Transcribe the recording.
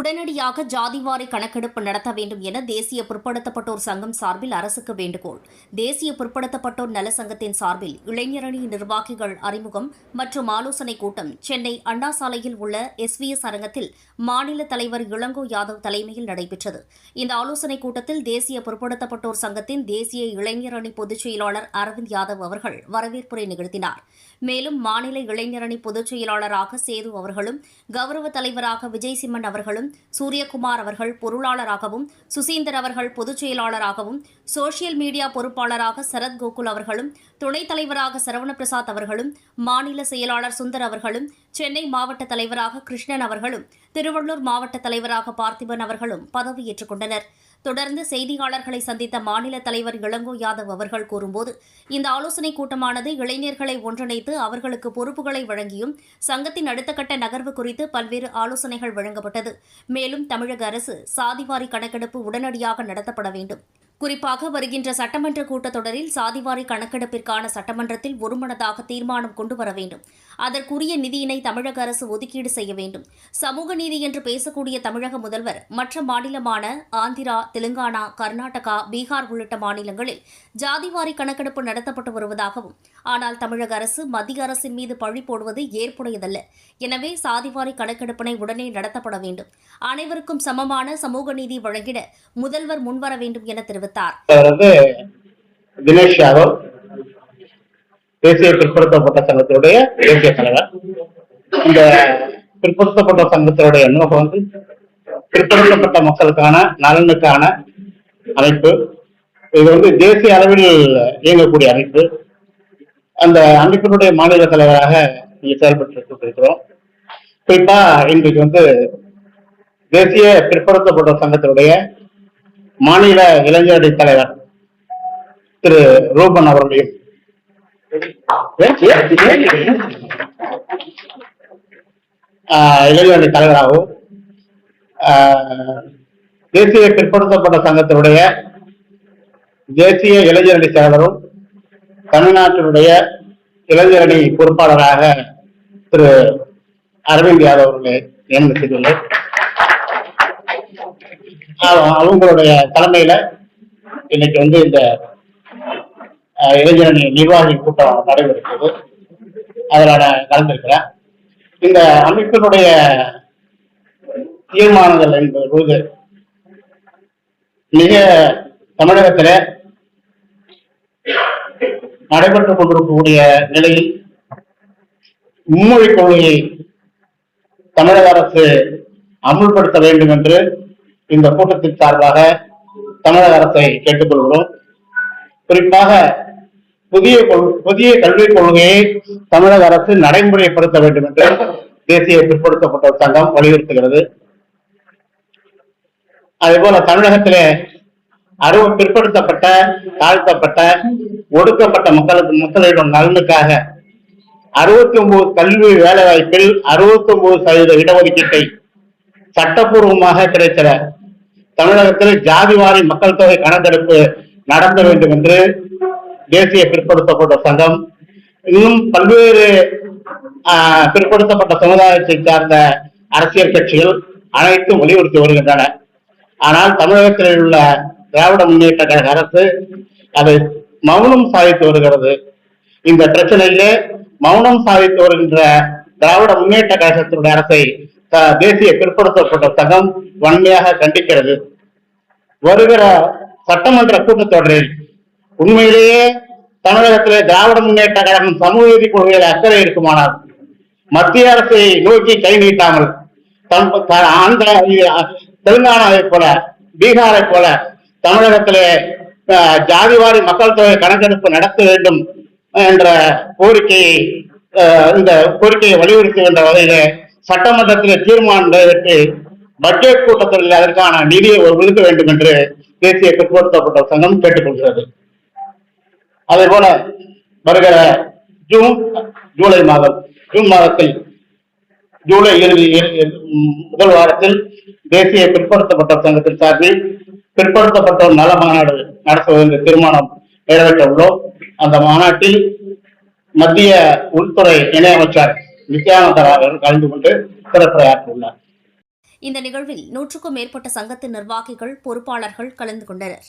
உடனடியாக ஜாதிவாரி கணக்கெடுப்பு நடத்த வேண்டும் என தேசிய பிற்படுத்தப்பட்டோர் சங்கம் சார்பில் அரசுக்கு வேண்டுகோள். தேசிய பிற்படுத்தப்பட்டோர் நல சங்கத்தின் சார்பில் இளைஞரணி நிர்வாகிகள் அறிமுகம் மற்றும் ஆலோசனைக் கூட்டம் சென்னை அண்ணா சாலையில் உள்ள எஸ்விஎஸ் அரங்கத்தில் மாநில தலைவர் இளங்கோ யாதவ் தலைமையில் நடைபெற்றது. இந்த ஆலோசனைக் கூட்டத்தில் தேசிய பிற்படுத்தப்பட்டோர் சங்கத்தின் தேசிய இளைஞரணி பொதுச் செயலாளர் அரவிந்த் யாதவ் அவர்கள் வரவேற்புரை நிகழ்த்தினார். மேலும் மாநில இளைஞரணி பொதுச் செயலாளராக சேது அவர்களும் கௌரவ தலைவராக விஜய் சிம்மன் அவர்களும் சூரியகுமார் அவர்கள் பொருளாளராகவும் சுசீந்தர் அவர்கள் பொதுச் செயலாளராகவும் சோசியல் மீடியா பொறுப்பாளராக சரத் கோகுல் அவர்களும் துணைத் தலைவராக சரவண பிரசாத் அவர்களும் மாநில செயலாளர் சுந்தர் அவர்களும் சென்னை மாவட்ட தலைவராக கிருஷ்ணன் அவர்களும் திருவள்ளூர் மாவட்ட தலைவராக பார்த்திபன் அவர்களும் பதவியேற்றுக் கொண்டனர். தொடர்ந்து செய்தியாளர்களை சந்தித்த மாநில தலைவர் இளங்கோ யாதவ் அவர்கள் கூறும்போது இந்த ஆலோசனைக் கூட்டமானது இளைஞர்களை ஒன்றிணைத்து அவர்களுக்கு பொறுப்புகளை வழங்கியும் சங்கத்தின் அடுத்த கட்ட நகர்வு குறித்து பல்வேறு ஆலோசனைகள் வழங்கப்பட்டது. மேலும் தமிழக அரசு சாதிவாரி கணக்கெடுப்பு உடனடியாக நடத்தப்பட வேண்டும். குறிப்பாக வருகின்ற சட்டமன்ற கூட்டத்தொடரில் சாதிவாரி கணக்கெடுப்பிற்கான சட்டமன்றத்தில் ஒருமனதாக தீர்மானம் கொண்டு வர வேண்டும். அதற்குரிய நிதியினை தமிழக அரசு ஒதுக்கீடு செய்ய வேண்டும். சமூக நீதி என்று பேசக்கூடிய தமிழக முதல்வர் மற்ற மாநிலமான ஆந்திரா தெலுங்கானா கர்நாடகா பீகார் உள்ளிட்ட மாநிலங்களில் ஜாதிவாரி கணக்கெடுப்பு நடத்தப்பட்டு வருவதாகவும் ஆனால் தமிழக அரசு மத்திய அரசின் மீது பழி போடுவது ஏற்புடையதல்ல. எனவே சாதிவாரி கணக்கெடுப்பினை உடனே நடத்தப்பட வேண்டும். அனைவருக்கும் சமமான சமூக நீதி வழங்கிட முதல்வர் முன்வர வேண்டும் என தெரிவித்தார். அவர் வந்து தினேஷ் யாதவ் தேசிய பிற்படுத்தப்பட்ட சங்கத்தினுடைய தேசிய தலைவர். இந்த பிற்படுத்தப்பட்ட சங்கத்தினுடைய நோக்கம் வந்து பிற்படுத்தப்பட்ட மக்களுக்கான நலனுக்கான அமைப்பு. இது வந்து தேசிய அளவில் இயங்கக்கூடிய அமைப்பு. அந்த அமைப்பினுடைய மாநில தலைவராக இங்கே செயல்பட்டு கொண்டிருக்கிறோம் குறிப்பா இன்றைக்கு வந்து தேசிய பிற்படுத்தப்பட்ட சங்கத்தினுடைய மாநில இளைஞரணி தலைவர் திரு ரூபன் அவர்களையும். ஆஹ் இளைஞரணி தலைவராகவும் தேசிய பிற்படுத்தப்பட்ட சங்கத்தினுடைய தேசிய இளைஞரணி தலைவரும் தமிழ்நாட்டினுடைய இளைஞரணி பொறுப்பாளராக திரு அரவிந்த் யாதவ் அவர்களை நியமனம் செய்துள்ளேன் அவங்களுடைய தலைமையில இன்னைக்கு வந்து இந்த அஹ், இளைஞரணி நிர்வாகி கூட்டம் நடைபெறுகிறது. அதில் நான் கலந்திருக்கிறேன். இந்த அமைப்பினுடைய தீர்மானங்கள் என்பது போது மிக தமிழகத்திலே நடைபெற்றுக் கொண்டிருக்கக்கூடிய நிலையில் மும்மொழி கொள்கையை தமிழக அரசு அமுல்படுத்த வேண்டும் என்று இந்த கூட்டத்தின் சார்பாக தமிழக அரசை கேட்டுக்கொள்கிறோம். குறிப்பாக புதிய கொள்- புதிய கல்விக் கொள்கையை தமிழக அரசு நடைமுறைப்படுத்த வேண்டும் என்று தேசிய பிற்படுத்தப்பட்டோர் சங்கம் வலியுறுத்துகிறது. அதேபோல தமிழகத்திலே அறுவ பிற்படுத்தப்பட்ட தாழ்த்தப்பட்ட ஒடுக்கப்பட்ட மக்களுக்கு மக்களிடம் நலனுக்காக அறுபத்தி ஒன்பது கல்வி வேலை வாய்ப்பில் அறுபத்தி ஒன்பது சதவீத இடஒதுக்கீட்டை சட்டப்பூர்வமாக கிடைக்கிற தமிழகத்தில் ஜாதிவாரி மக்கள் தொகை கணக்கெடுப்பு நடத்த வேண்டும் என்று தேசிய பிற்படுத்தப்பட்ட சங்கம் இன்னும் பல்வேறு பிற்படுத்தப்பட்ட சமுதாயத்தை சார்ந்த அரசியல் கட்சிகள் அனைத்தும் வலியுறுத்தி வருகின்றன. ஆனால் தமிழகத்தில் உள்ள திராவிட முன்னேற்ற கழக அரசு அதை மௌனம் சாதித்து வருகிறது. இந்த பிரச்சனையிலே மௌனம் சாதித்து வருகின்ற திராவிட முன்னேற்ற கழகத்தினுடைய அரசை தேசிய பிற்படுத்தப்பட்ட சங்கம் வன்மையாக கண்டிக்கிறது. வருகிற சட்டமன்ற கூட்டத்தொடரில் உண்மையிலேயே தமிழகத்திலே திராவிட முன்னேற்ற கழகம் சமூக நீதி கொள்கையில் அக்கறை இருக்குமானால் மத்திய அரசை நோக்கி கை நீட்டாமல் தம்- ஆந்திரா தெலுங்கானாவை போல பீகாரை போல தமிழகத்திலே ஜாதிவாரி மக்கள் தொகை கணக்கெடுப்பு நடத்த வேண்டும் என்ற கோரிக்கையை இந்த கோரிக்கையை வலியுறுத்துகின்ற வகையிலே சட்டமன்றத்தில் தீர்மானம் நிறைவேற்றி பட்ஜெட் கூட்டத்தில் அதற்கான நிதியை ஒதுக்க வேண்டும் என்று தேசிய பிற்படுத்தப்பட்ட சங்கம் கேட்டுக்கொள்கிறது. அதே போல வருகிற ஜூன் ஜூலை மாதம் ஜூன் மாதத்தில் ஜூலை இறுதி முதல் வாரத்தில் தேசிய பிற்படுத்தப்பட்ட சங்கத்தின் சார்பில் பிற்படுத்தப்பட்டோர் நல மாநாடு நடத்துவதற்கு தீர்மானம் நிறைவேற்ற உள்ளோம் அந்த மாநாட்டில் மத்திய உள்துறை இணையமைச்சர் நித்யானந்தர் அவர்கள் கலந்து கொண்டு சிறப்புரையாற்றியுள்ளார். இந்த நிகழ்வில் நூற்றுக்கும் மேற்பட்ட சங்கத்தின் நிர்வாகிகள் பொறுப்பாளர்கள் கலந்து கொண்டனர்.